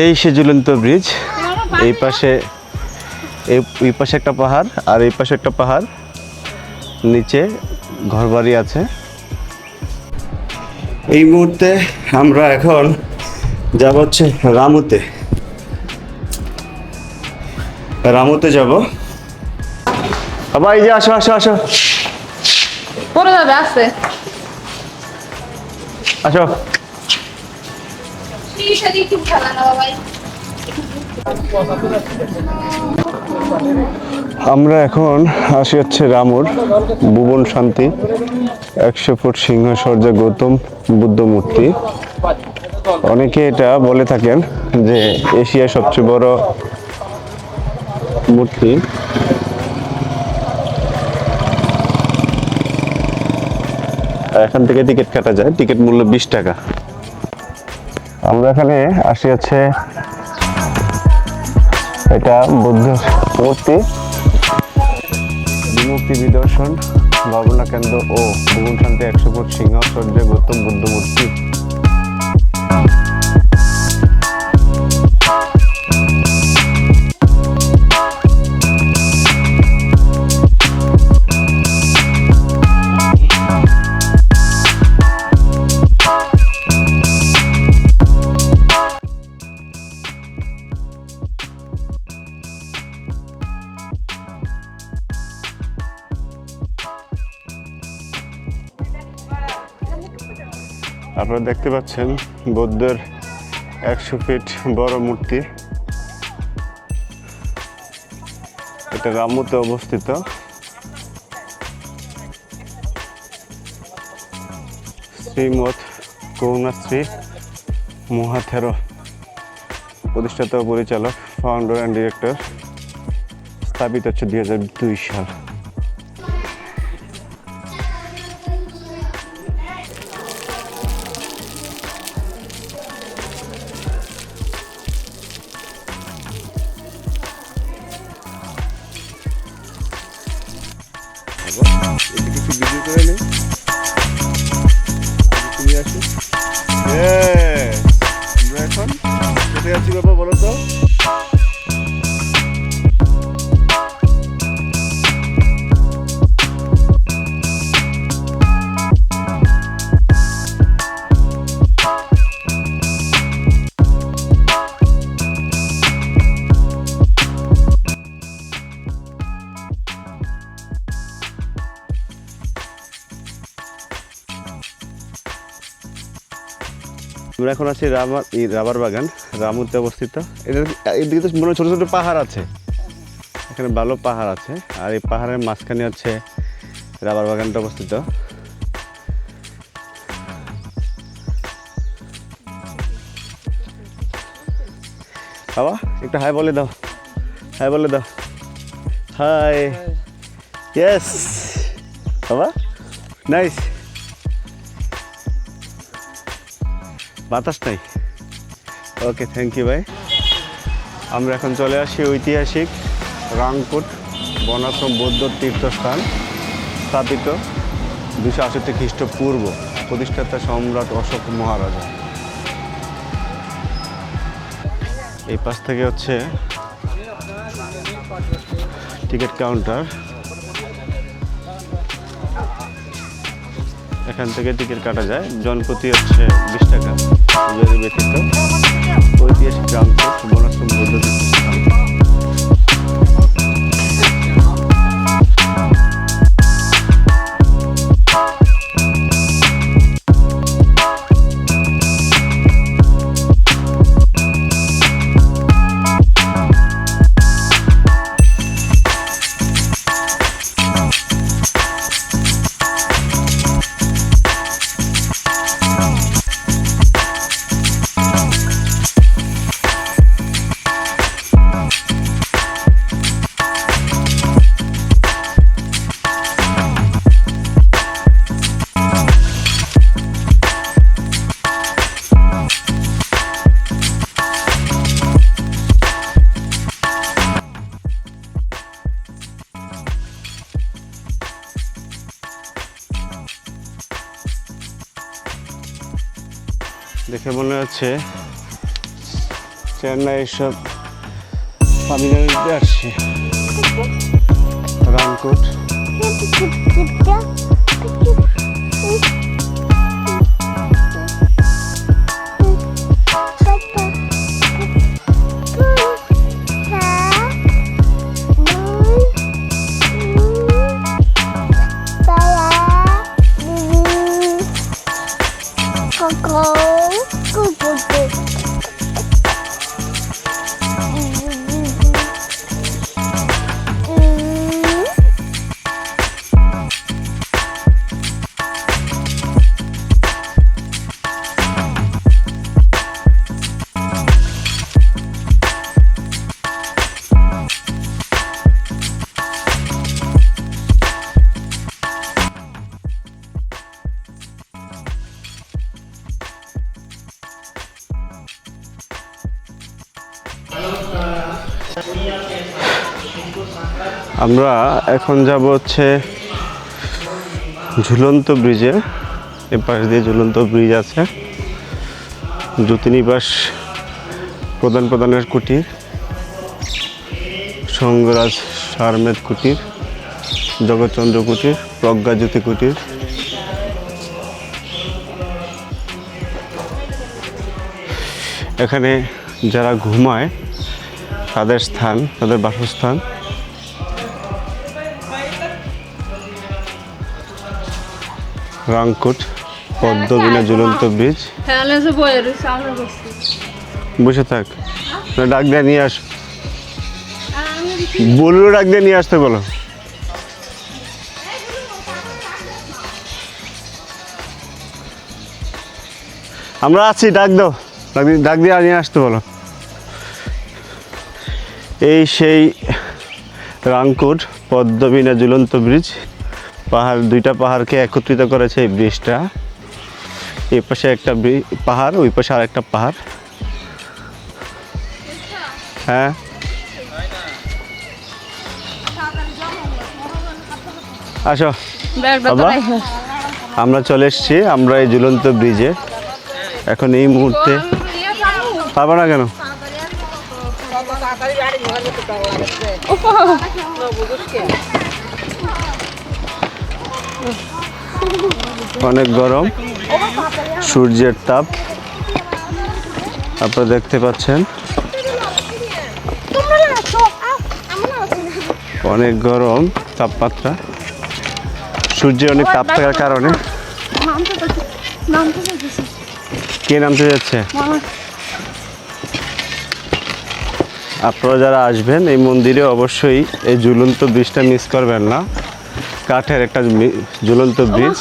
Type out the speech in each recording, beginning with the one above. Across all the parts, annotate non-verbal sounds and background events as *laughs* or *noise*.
এই সে ঝুলন্ত ব্রিজ। এই পাশে এই পাশে একটা পাহাড় আর এই পাশে একটা পাহাড়। নিচে ঘরবাড়ি আছে। এই মুহূর্তে আমরা এখন যাব হচ্ছে রামুতে। রামুতে যাব। বাবা এই যে আসো আসো আসো। পরে যাবে আমরা এখন আসি হচ্ছে রামুর ভুবন শান্তি, একশো ফুট সিংহসর্জা গৌতম বুদ্ধ মূর্তি। অনেকে এটা বলে থাকেন যে এশিয়ার সবচেয়ে বড় মূর্তি। এখান থেকে টিকিট কাটা যায়, টিকিট মূল্য বিশ টাকা। আমরা এখানে আসি আছে এটা বুদ্ধ মূর্তি বিমুক্তি বিদর্শন ভাবনা কেন্দ্র ও ভুবন শান্তি একশো ফুট সিংহ সূর্য গৌতম বুদ্ধ মূর্তি। আপনারা দেখতে পাচ্ছেন বৌদ্ধের একশো ফিট বড় মূর্তি। এটা রামুতে অবস্থিত। শ্রীমৎ করুণাশ্রী মহাথেরো প্রতিষ্ঠাতা পরিচালক ফাউন্ডার অ্যান্ড ডিরেক্টর স্থাপিত হচ্ছে দুই হাজার দুই সাল। আমরা এখন কোথায় আছি বাবা বলো আমরা এখন আছি রাবার এই রাবার বাগান, রামুতে অবস্থিত। এদের, এদিকে তো মনে ছোটো ছোটো পাহাড় আছে। এখানে ভালো পাহাড় আছে। আর এই পাহাড়ের মাঝখানে হচ্ছে রাবার বাগানটা অবস্থিত। বাবা, একটু হাই বলে দাও। হাই বলে দাও। হাই। ইয়েস বাবা নাইস বাতাস নাই? ওকে থ্যাংক ইউ ভাই। আমরা এখন চলে আসি ঐতিহাসিক রাংপুট বনাশ্রম বৌদ্ধ তীর্থস্থান স্থাপিত দুশো আষট্টি খ্রিস্টপূর্ব প্রতিষ্ঠাতা সম্রাট অশোক মহারাজা। এই পাশ থেকে হচ্ছে টিকিট কাউন্টার। এখান থেকে টিকিট কাটা যায়। জনপ্রতি হচ্ছে বিশ টাকা। যদি ব্যতীত ঐতিহাসিক রামপুর সুবর্ণাশ্রম বৌদ্ধ দেখে মনে হচ্ছে চেন্নাই সব তামিলনাড়ুতে আসছি। রামকোট। আমরা এখন যাব হচ্ছে ঝুলন্ত ব্রিজে। এ পাশ দিয়ে ঝুলন্ত ব্রিজ আছে। জ্যোতিনিবাস প্রধান প্রধানের কুটির, সঙ্গরাজ সারমেদ কুটির, জগৎচন্দ্র কুটির, প্রজ্ঞাজ্যোতি কুটির। এখানে যারা ঘুমায়, তাদের স্থান, তাদের বাসস্থান। রাংকুট পদ্মবিনা ঝুলন্ত ব্রিজ হ্যাঁ বয়ে রয়েছে আমরা বসছি। বসে থাক। ডাক দিয়ে নিয়ে আস। বলল ডাক দিয়ে নিয়ে আসতে বলো। আমরা আছি ডাক দাও। ডাক দিয়ে ডাক দিয়ে নিয়ে আসতে বলো। এই সেই রাংকুট পদ্মবিনা ঝুলন্ত ব্রিজ পাহাড় দুইটা পাহাড়কে একত্রিত করেছে এই ব্রিজটা। এই পাশে একটা পাহাড় ওই পাশে আর একটা পাহাড়। হ্যাঁ। আসো। বাবা? আমরা চলে এসেছি আমরা এই ঝুলন্ত ব্রিজে। এখন এই মুহূর্তে পাবো না কেন? অনেক গরম। সূর্যের তাপ। আপনারা দেখতে পাচ্ছেন। অনেক গরম তাপমাত্রা। সূর্যের অনেক তাপ থাকার কারণে। কে নামতে যাচ্ছে? আপনারা যারা আসবেন, এই মন্দিরে অবশ্যই এই ঝুলন্ত ব্রিজটা মিস করবেন না। কাঠের একটা ঝুলন্ত ব্রিজ।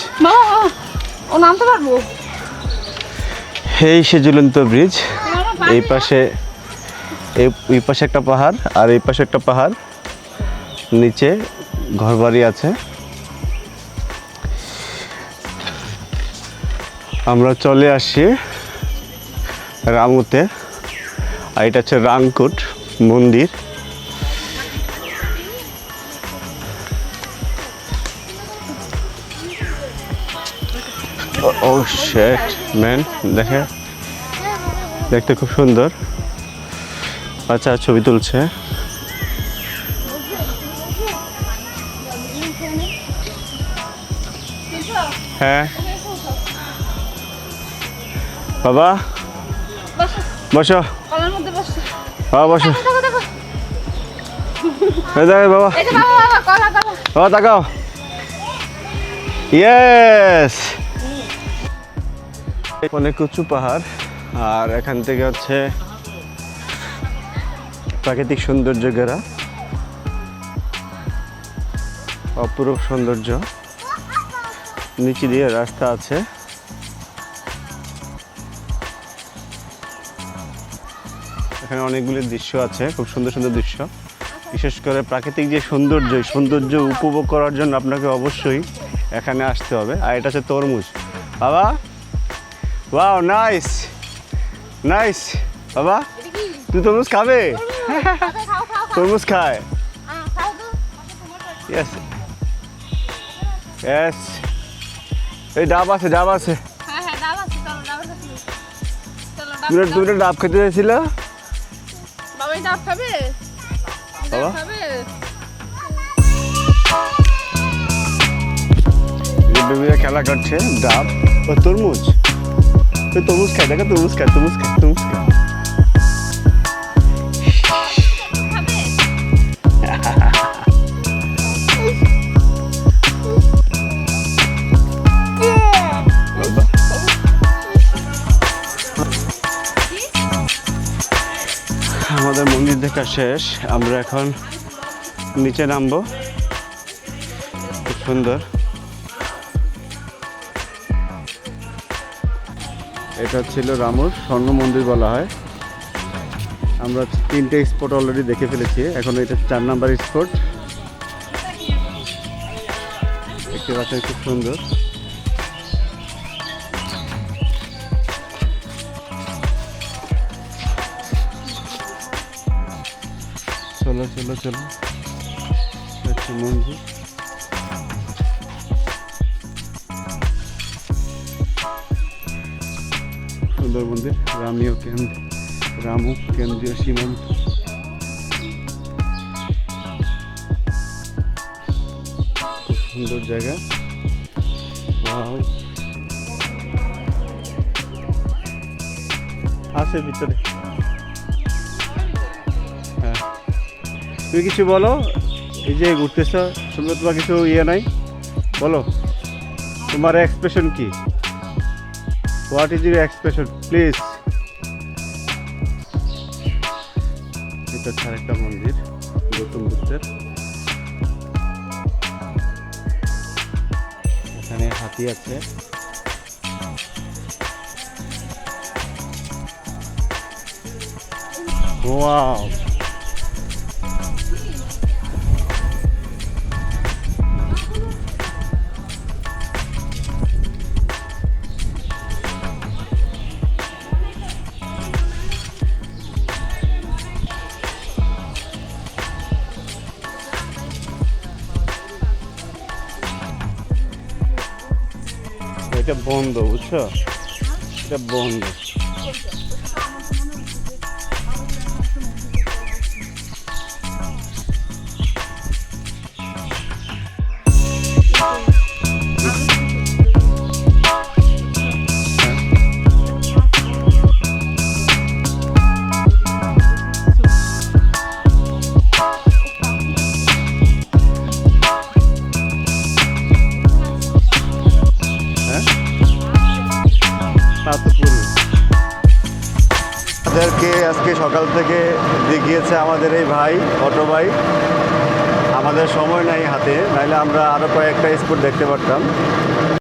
ও নামতে পারব? এই সে ঝুলন্ত ব্রিজ। এই পাশে এই এই পাশে একটা পাহাড় আর এই পাশে একটা পাহাড়। নিচে ঘরবাড়ি আছে। আমরা চলে আসি রামুতে আর এটা হচ্ছে রাংকুট মন্দির। ও শেট ম্যান দেখে? দেখতে খুব সুন্দর। আচ্ছা ছবি তুলছে। হ্যাঁ। বাবা বসো। বাবা বসো। বাবা। বাবা তাকাও। ইয়েস অনেক উঁচু পাহাড়, আর এখান থেকে হচ্ছে প্রাকৃতিক সৌন্দর্য ঘেরা। অপরূপ সৌন্দর্য। নিচে দিয়ে রাস্তা আছে। এখানে অনেকগুলি দৃশ্য আছে, খুব সুন্দর সুন্দর দৃশ্য। বিশেষ করে প্রাকৃতিক যে সৌন্দর্য সৌন্দর্য উপভোগ করার জন্য আপনাকে অবশ্যই এখানে আসতে হবে। আর এটা হচ্ছে তরমুজ। বাবা ওয়াও নাইস নাইস বাবা তুই তরমুজ খাবে? *laughs* তরমুজ খায়। ইয়েস ইয়েস এই ডাব আছে ডাব আছে। হ্যাঁ হ্যাঁ ডাব তুমি তুমি ডাব খেতে চাইছিল? বাবা? ডাব খাবে? বেবিরা খেলা করছে ডাব ও তরমুজ। ওই তরমুজ খায় দেখো তরমুজ খায় তরমুজ খায় তরমুজ খায় আমাদের মন্দির দেখা শেষ। আমরা এখন নিচে নামবো। খুব সুন্দর। এটা ছিল রামুর স্বর্ণ মন্দির বলা হয়। আমরা তিনটে স্পট অলরেডি দেখে ফেলেছি। এখন এটা চার নাম্বার স্পট দেখতে পাচ্ছেন খুব সুন্দর। চলো চলো চলো। মন্দির। সুন্দর মন্দির রামীয় কেন্দ্র, রামু কেন্দ্রীয় সীমান্ত। সুন্দর জায়গা. আছে ভিতরে। হ্যাঁ। তুমি কিছু বলো? এই যে ঘুরতেছ, সুন্দর তোমার কিছু ইয়ে নাই? বলো। তোমার এক্সপ্রেশন কি? What is your expression please এটা হচ্ছে আরেকটা মন্দির গৌতম বুদ্ধের। এখানে হাতি আছে। ওয়াও এটা বন্ধ বুঝছ? এটা বন্ধ। দেখিয়েছে আমাদের এই ভাই, অটো ভাই। আমাদের সময় নাই হাতে নাহলে আমরা আরও কয়েকটা স্পট দেখতে পারতাম।